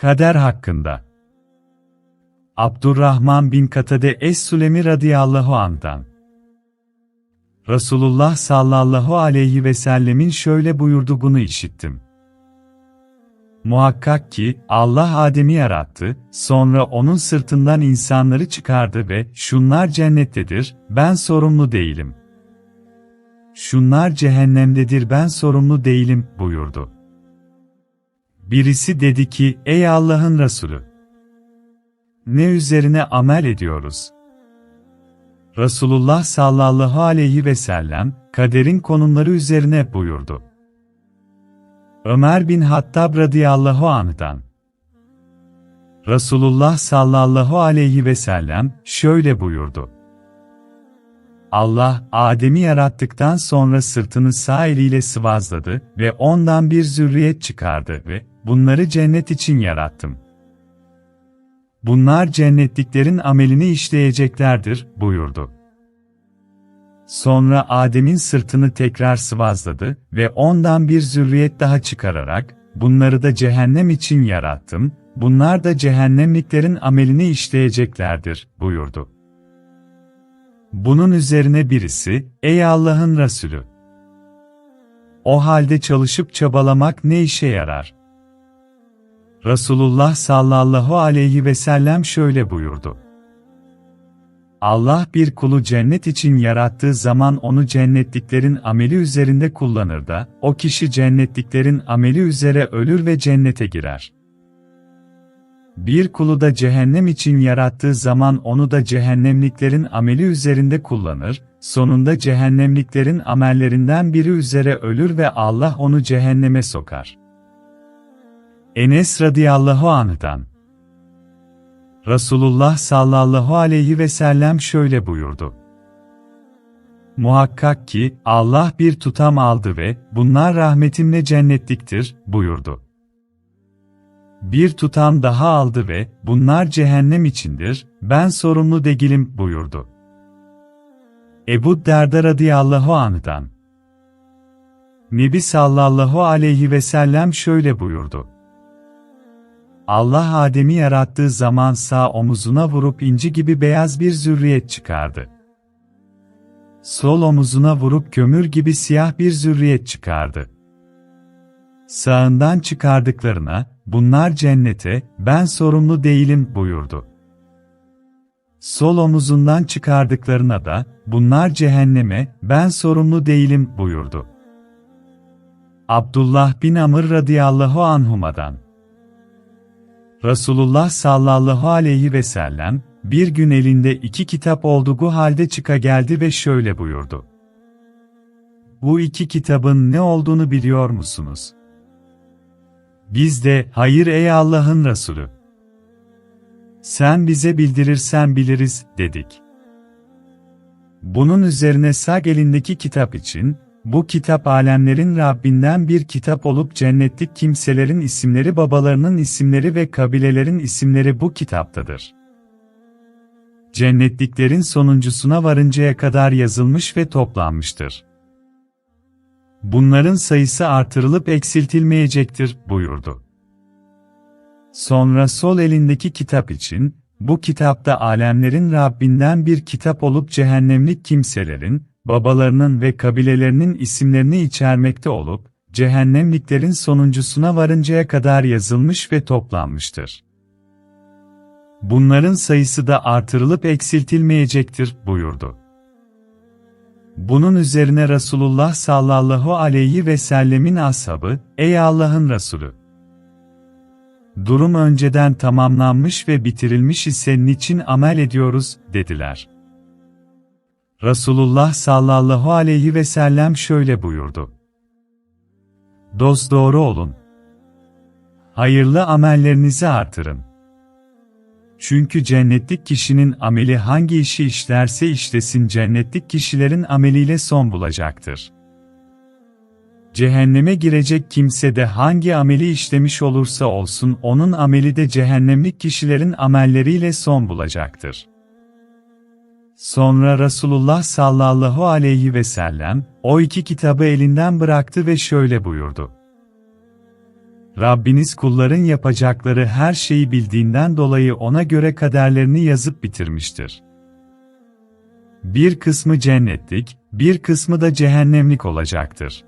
Kader hakkında. Abdurrahman bin Katade Es-Sülemi radıyallahu anh'tan. Resulullah sallallahu aleyhi ve sellemin şöyle buyurduğunu işittim. Muhakkak ki Allah Adem'i yarattı, sonra onun sırtından insanları çıkardı ve şunlar cennettedir, ben sorumlu değilim. Şunlar cehennemdedir, ben sorumlu değilim buyurdu. Birisi dedi ki, ey Allah'ın Resulü! Ne üzerine amel ediyoruz? Resulullah sallallahu aleyhi ve sellem, kaderin konumları üzerine buyurdu. Ömer bin Hattab radıyallahu anh'dan. Resulullah sallallahu aleyhi ve sellem şöyle buyurdu. Allah, Adem'i yarattıktan sonra sırtını sağ eliyle sıvazladı ve ondan bir zürriyet çıkardı ve bunları cennet için yarattım. Bunlar cennetliklerin amelini işleyeceklerdir, buyurdu. Sonra Adem'in sırtını tekrar sıvazladı ve ondan bir zürriyet daha çıkararak, bunları da cehennem için yarattım, bunlar da cehennemliklerin amelini işleyeceklerdir, buyurdu. Bunun üzerine birisi, ey Allah'ın Resulü! O halde çalışıp çabalamak ne işe yarar? Resulullah sallallahu aleyhi ve sellem şöyle buyurdu. Allah bir kulu cennet için yarattığı zaman onu cennetliklerin ameli üzerinde kullanır da, o kişi cennetliklerin ameli üzere ölür ve cennete girer. Bir kulu da cehennem için yarattığı zaman onu da cehennemliklerin ameli üzerinde kullanır, sonunda cehennemliklerin amellerinden biri üzere ölür ve Allah onu cehenneme sokar. Enes radıyallahu anh'dan Resulullah sallallahu aleyhi ve sellem şöyle buyurdu. Muhakkak ki Allah bir tutam aldı ve bunlar rahmetimle cennetliktir buyurdu. Bir tutam daha aldı ve bunlar cehennem içindir, ben sorumlu değilim buyurdu. Ebu Derda radıyallahu anh'dan. Nebi sallallahu aleyhi ve sellem şöyle buyurdu. Allah Adem'i yarattığı zaman sağ omuzuna vurup inci gibi beyaz bir zürriyet çıkardı. Sol omuzuna vurup kömür gibi siyah bir zürriyet çıkardı. Sağından çıkardıklarına, bunlar cennete, ben sorumlu değilim buyurdu. Sol omuzundan çıkardıklarına da, bunlar cehenneme, ben sorumlu değilim buyurdu. Abdullah bin Amr radıyallahu anhuma'dan Resulullah sallallahu aleyhi ve sellem, bir gün elinde iki kitap olduğu halde çıka geldi ve şöyle buyurdu. Bu iki kitabın ne olduğunu biliyor musunuz? Biz de, hayır ey Allah'ın Resulü. Sen bize bildirirsen biliriz, dedik. Bunun üzerine sağ elindeki kitap için, bu kitap alemlerin Rabbinden bir kitap olup cennetlik kimselerin isimleri babalarının isimleri ve kabilelerin isimleri bu kitaptadır. Cennetliklerin sonuncusuna varıncaya kadar yazılmış ve toplanmıştır. Bunların sayısı artırılıp eksiltilmeyecektir, buyurdu. Sonra sol elindeki kitap için, bu kitapta alemlerin Rabbinden bir kitap olup cehennemlik kimselerin, babalarının ve kabilelerinin isimlerini içermekte olup, cehennemliklerin sonuncusuna varıncaya kadar yazılmış ve toplanmıştır. Bunların sayısı da artırılıp eksiltilmeyecektir, buyurdu. Bunun üzerine Resulullah sallallahu aleyhi ve sellemin ashabı, ey Allah'ın Resulü! Durum önceden tamamlanmış ve bitirilmiş ise niçin amel ediyoruz, dediler. Resulullah sallallahu aleyhi ve sellem şöyle buyurdu. Dost doğru olun. Hayırlı amellerinizi artırın. Çünkü cennetlik kişinin ameli hangi işi işlerse işlesin cennetlik kişilerin ameliyle son bulacaktır. Cehenneme girecek kimse de hangi ameli işlemiş olursa olsun onun ameli de cehennemlik kişilerin amelleriyle son bulacaktır. Sonra Resulullah sallallahu aleyhi ve sellem, o iki kitabı elinden bıraktı ve şöyle buyurdu. Rabbiniz kulların yapacakları her şeyi bildiğinden dolayı ona göre kaderlerini yazıp bitirmiştir. Bir kısmı cennetlik, bir kısmı da cehennemlik olacaktır.